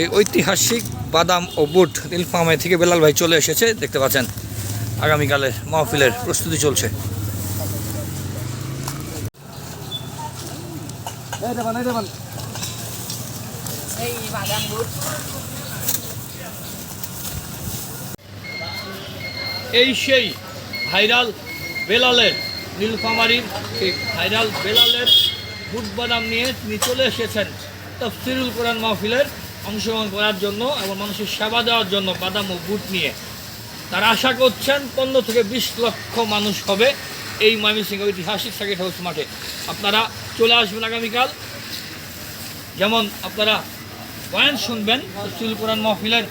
সেই ঐতিহাসিক বাদাম ও বুট নীলফামারী থেকে বেলাল ভাই চলে এসেছে দেখতে পাচ্ছেন আগামীকালের মাহফিলের প্রস্তুতি চলছে। এই সেই ভাইরাল বেলালের নীলফামারীর সেই ভাইরাল বেলালের বুট বাদাম নিয়ে তিনি চলে এসেছেন তফসিরুল কোরআন মাহফিলের অংশগ্রহণ করার জন্য এবং মানুষের সেবা দেওয়ার জন্য বাদাম ও বুট নিয়ে তারা আশা করছেন পনেরো থেকে বিশ লক্ষ মানুষ হবে এই ময়মনসিংহ ঐতিহাসিক সাকিট হাউস মাঠে। আপনারা চলে আসবেন আগামীকাল। যেমন আপনারা বয়ান শুনবেন তফসিরুল কোরআন মাহফিলের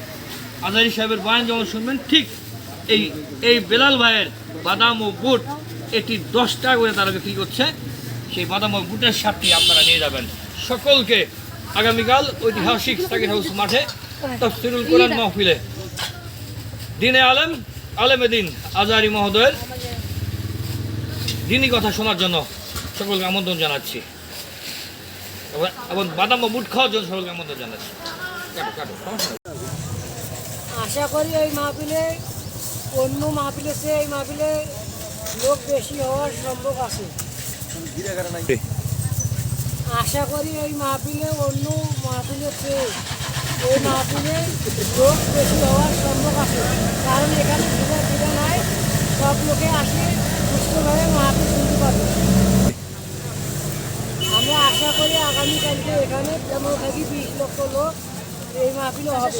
আজারি সাহেবের বয়ান যেমন শুনবেন, ঠিক এই এই বেলাল ভাইয়ের বাদাম ও বুট এটি দশ টাকা করে তারা বিক্রি করছে। সেই বাদাম ও বুটের সাথে আপনারা নিয়ে যাবেন। সকলকে আগামীকাল ঐতিহাসিক সাকির হাউস মাঠে তফসিরুল কোরআন মাহফিলে। দিনে আলেম আলেমে দিন আজারি মহোদয়ের দিনই কথা শোনার জন্য সকলকে আমন্ত্রণ জানাচ্ছি। এবং- বাদাম ও বুট খাওয়ার জন্য সকলকে আমন্ত্রণ জানাচ্ছি। আশা করি এই মাহফিলে অন্য মাহফিলের চেয়ে এই মাহফিলে লোক বেশি হওয়ার সম্ভব আছে। আশা করি এই মাহফিলে অন্য মাহফিলের চেয়ে এই মাহফিলে লোক বেশি হওয়ার সম্ভব আছে। কারণ এখানে সুবিধা সুবিধা নাই সব লোকে আসে সুস্থভাবে মাহফিল শুনতে পাবে আমরা আশা করি আগামীকালকে এখানে পনেরো থেকে বিশ লক্ষ লোক এই মাহফিলে হবে।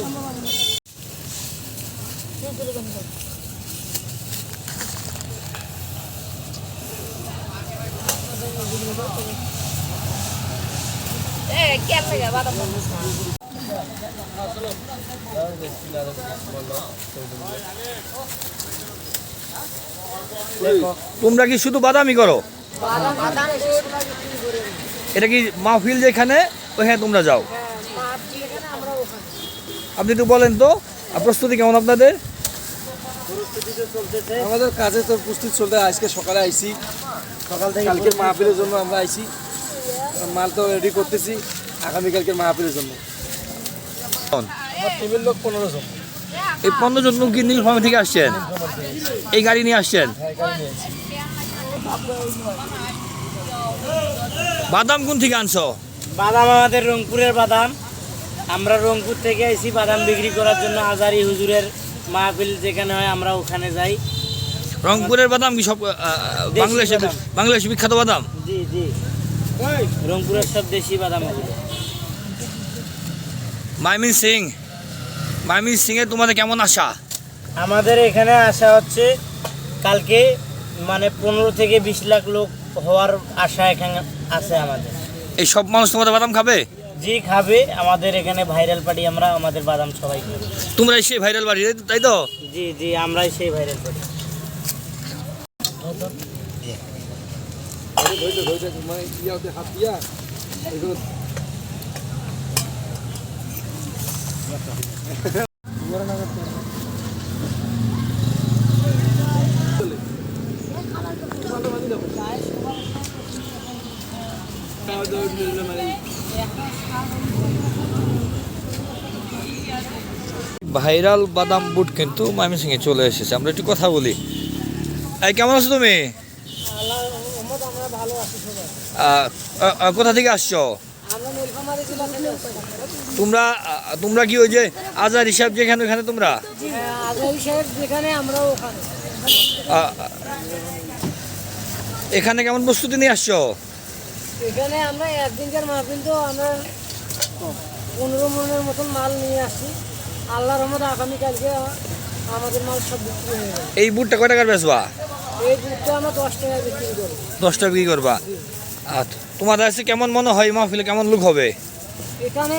তোমরা কি শুধু বাদামি করো। এটা কি মাহফিল যেখানে? ওখানে তোমরা যাও। হ্যাঁ আমরা ওখানে আপনি একটু বলেন তো প্রস্তুতি কেমন আপনাদের? আমাদের কাজে তো প্রস্তুতি চলতে আজকে সকালে আইছি। সকাল থেকে কালকের মাহফিলের জন্য আমরা আইছি। মাল তো রেডি করতেছি। আগামীকালকের মাহফিলের জন্য। আমার টিমের লোক পনেরো জন। এই পনেরো জন লোক কি থেকে আসছেন? এই গাড়ি নিয়ে আসছেন? বাদাম কোন থেকে আনছো? বাদাম আমাদের রংপুরের বাদাম। আমরা রংপুর থেকে আইছি বাদাম বিক্রি করার জন্য আজারি হুজুরের মাহফিল যেখানে হয় আমরা ওখানে যাই। রংপুরের বাদাম কি সব আহ, বাংলাদেশে বিখ্যাত বাদাম? জি জি। রংপুরের সব দেশি বাদাম। মাইমিন সিং মাইমিন সিং এ তোমাদের কেমন আশা আমাদের এখানে আসা হচ্ছে কালকে মানে পনেরো থেকে বিশ লাখ লোক হওয়ার আশা এখানে আছে আমাদের এই সব মানুষ তোমাদের বাদাম খাবে জি খাবে আমাদের এখানে ভাইরাল পার্টি আমরা আমাদের বাদাম সবাই খাবে তোমরা সেই ভাইরাল বাড়ি তাই তো জি জি আমরাই সেই ভাইরাল পার্টি মানে ইয়া হাত দিয়া ভাইরাল বাদাম বুট কিন্তু ময়মনসিংহে চলে এসেছে। আমরা একটু কথা বলি। এই কেমন আছো তুমি? কোথা থেকে আসছো? তোমরা তোমরা কি ওই যে আজার হিসাব যেখানে ওখানে তোমরা? এখানে কেমন প্রস্তুতি নিয়ে আসছো? এখানে আমরা একদিনকার মাহফিল কিন্তু আমরা পনেরো মনের মতন মাল নিয়ে আসছি। আল্লাহ রহমত আগামীকালকে আমাদের মাল সব বিক্রি হয়ে এই বুটটা কয় টাকার বেচবা? এই বুটটা আমরা দশ টাকায় বিক্রি করি। দশ টাকা বিক্রি করবা? তোমাদের কাছে কেমন মনে হয় মাহফিলে কেমন লোক হবে? এখানে